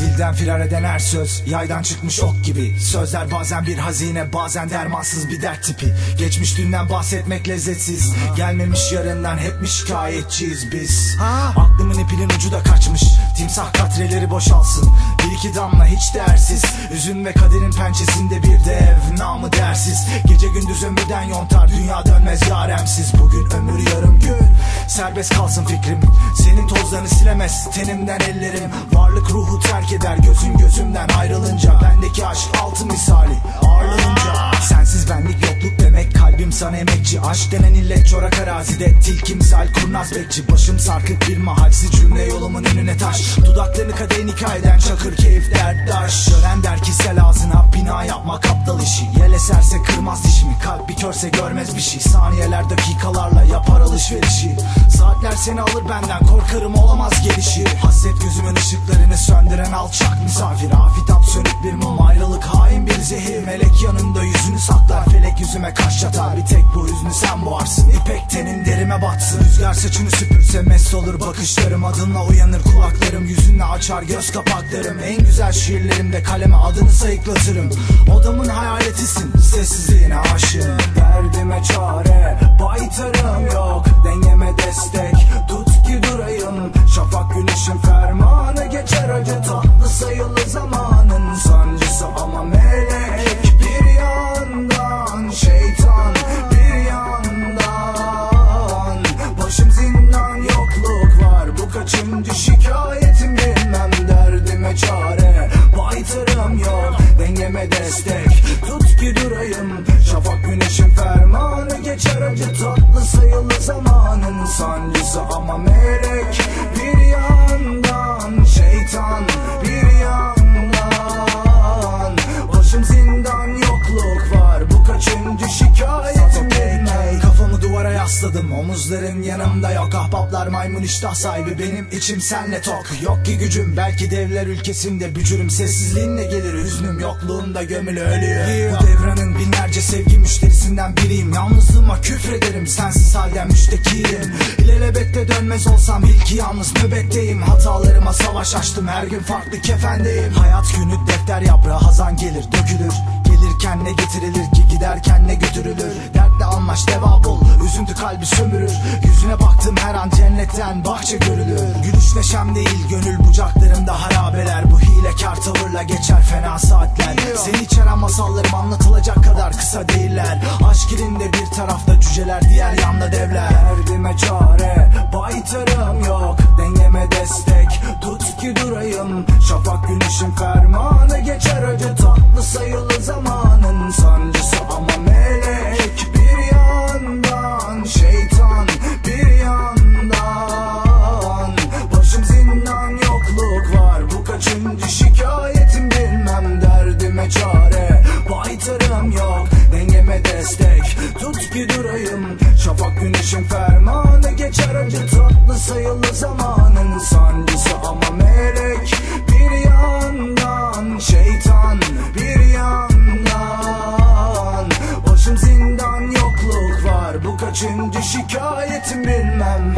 Kalpten firar eden her söz Yaydan çıkmış ok gibi. Sözler bazen bir hazine Bazen dermansız bir dert tipi. Geçmiş dünden bahsetmek lezzetsiz. Gelmemiş yarından hep mi şikayetçiyiz biz. Aklımın ipinin ucu da kaçmış. Timsah katreleri boşalsın. Bir iki damla hiç değersiz. Üzün ve kaderin pençesinde bir dev Namı dersiz. Gece gündüz ömürden yontar Dünya dönmez yaremsiz. Bugün ömür yarım Serbest kalsın fikrim. Senin tozlarını silemez tenimden ellerim. Varlık ruhu terk eder gözün gözümden ayrılınca Aşk denen illet çorak arazide. Tilki misal kurnaz bekçi. Başım sarkık bir mahalsiz cümle yolumun önüne taş. Dudaklarını kadehin hikayeden çakır keyif derttaş Gören der ki sel ağzına bina yapmak aptal işi. Yel eserse kırmaz dişimi kalp bir körse görmez bir şey. Saniyeler dakikalarla yapar alışverişi. Saatler seni alır benden korkarım olamaz gelişi. Hasret gözümün ışıklarını söndüren alçak misafir. Afitap sönük bir mum ayrılık hain bir zehir. Melek yanında yüzünü saklar felek yüzüme kaş çatar Bir tek bu hüznü sen boğarsın. İpek tenin derime batsın. Rüzgar saçını süpürse mest olur bakışlarım. Adınla uyanır kulaklarım. Yüzünle açar göz kapaklarım. En güzel şiirlerimde kaleme adını sayıklatırım. Odamın hayaletisin. Sessizliğine aşığım. Derdime çare. Baytarım yok zamanın sancısı ama melek bir yandan şeytan Yasladım omuzların yanımda yok. Ahbaplar maymun iştah sahibi. Benim içim senle tok. Yok ki gücüm. Belki devler ülkesinde bücürüm. Sessizliğinle gelir. Hüznüm yokluğumda gömülü ölüyor. Bu devranın binlerce sevgi müşterisinden biriyim. Yalnızlığıma küfrederim. Sensiz halden müştekiyim İlelebette dönmez olsam ilki yalnız nöbetteyim. Hatalarıma savaş açtım. Her gün farklı kefendeyim. Hayat günü defter yaprağı hazan gelir dökülür. Gelirken ne getirilir ki? Giderken ne götürülür? Dertle anlaş deva bul üzüntü kalbi sömürür. Yüzüne baktım her an cennetten bahçe görülür. Gülüş neşem değil gönül bucaklarımda harabeler Bu hilekar tavırla geçer fena saatler. Seni içeren masallarım anlatılacak kadar kısa değiller. Aşk ilinde bir tarafta cüceler diğer yanda devler. Derdime çare baytarım yok. Dengeme destek tut ki durayım. Şafak güneşin fermanı geçer. Acı tatlı sayılı zamanın sancısı. Ama zamanın sancısı ama melek bir yandan şeytan bir yandan. Başım zindan yokluk var. Bu kaçıncı şikayetim bilmem